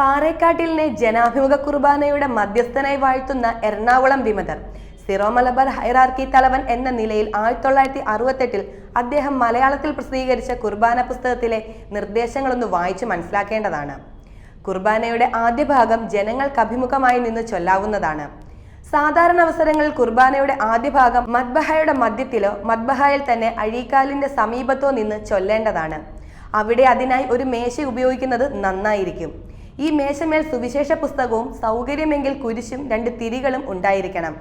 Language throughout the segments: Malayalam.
പാറേക്കാട്ടിലിനെ ജനാഭിമുഖ കുർബാനയുടെ മധ്യസ്ഥനായി വാഴ്ത്തുന്ന എറണാകുളം വിമതർ. സിറോ മലബാർ ഹൈറാർക്കി തലവൻ എന്ന നിലയിൽ ആയിരത്തി തൊള്ളായിരത്തി അറുപത്തെട്ടിൽ അദ്ദേഹം മലയാളത്തിൽ പ്രസിദ്ധീകരിച്ച കുർബാന പുസ്തകത്തിലെ നിർദ്ദേശങ്ങളൊന്ന് വായിച്ചു മനസ്സിലാക്കേണ്ടതാണ്. കുർബാനയുടെ ആദ്യ ഭാഗം ജനങ്ങൾക്ക് അഭിമുഖമായി നിന്ന് ചൊല്ലാവുന്നതാണ്. സാധാരണ അവസരങ്ങളിൽ കുർബാനയുടെ ആദ്യ ഭാഗം മദ്ബഹയുടെ മധ്യത്തിലോ മദ്ബഹയിൽ തന്നെ അഴീക്കാലിന്റെ സമീപത്തോ നിന്ന് ചൊല്ലേണ്ടതാണ്. അവിടെ അതിനായി ഒരു മേശ ഉപയോഗിക്കുന്നത് നന്നായിരിക്കും. ഈ മേശമേൽ സുവിശേഷ പുസ്തകവും സൗകര്യമെങ്കിൽ കുരിശും രണ്ട് തിരികളും ഉണ്ടായിരിക്കണം.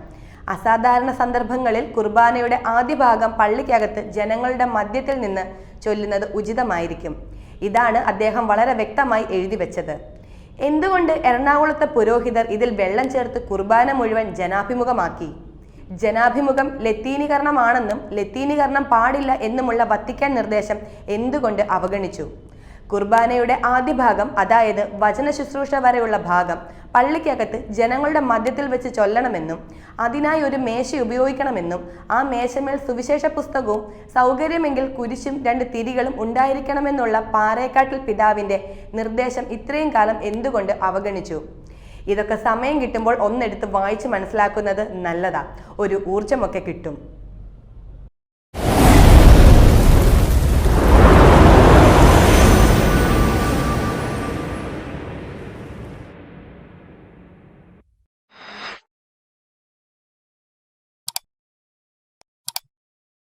അസാധാരണ സന്ദർഭങ്ങളിൽ കുർബാനയുടെ ആദ്യ ഭാഗം പള്ളിക്കകത്ത് ജനങ്ങളുടെ മധ്യത്തിൽ നിന്ന് ചൊല്ലുന്നത് ഉചിതമായിരിക്കും. ഇതാണ് അദ്ദേഹം വളരെ വ്യക്തമായി എഴുതി വെച്ചത്. എന്തുകൊണ്ട് എറണാകുളത്തെ പുരോഹിതർ ഇതിൽ വെള്ളം ചേർത്ത് കുർബാന മുഴുവൻ ജനാഭിമുഖമാക്കി? ജനാഭിമുഖം ലത്തീനീകരണമാണെന്നും ലത്തീനീകരണം പാടില്ല എന്നുമുള്ള വത്തിക്കാൻ നിർദ്ദേശം എന്തുകൊണ്ട് അവഗണിച്ചു? കുർബാനയുടെ ആദ്യ ഭാഗം അതായത് വചന ശുശ്രൂഷ വരെയുള്ള ഭാഗം പള്ളിക്കകത്ത് ജനങ്ങളുടെ മധ്യത്തിൽ വെച്ച് ചൊല്ലണമെന്നും അതിനായി ഒരു മേശ ഉപയോഗിക്കണമെന്നും ആ മേശമേൽ സുവിശേഷ പുസ്തകവും സൗകര്യമെങ്കിൽ കുരിശും രണ്ട് തിരികളും ഉണ്ടായിരിക്കണമെന്നുള്ള പാറേക്കാട്ടിൽ പിതാവിന്റെ നിർദ്ദേശം ഇത്രയും കാലം എന്തുകൊണ്ട് അവഗണിച്ചു? ഇതൊക്കെ സമയം കിട്ടുമ്പോൾ ഒന്നെടുത്ത് വായിച്ച് മനസ്സിലാക്കുന്നത് നല്ലതാ. ഒരു ഊർജമൊക്കെ കിട്ടും.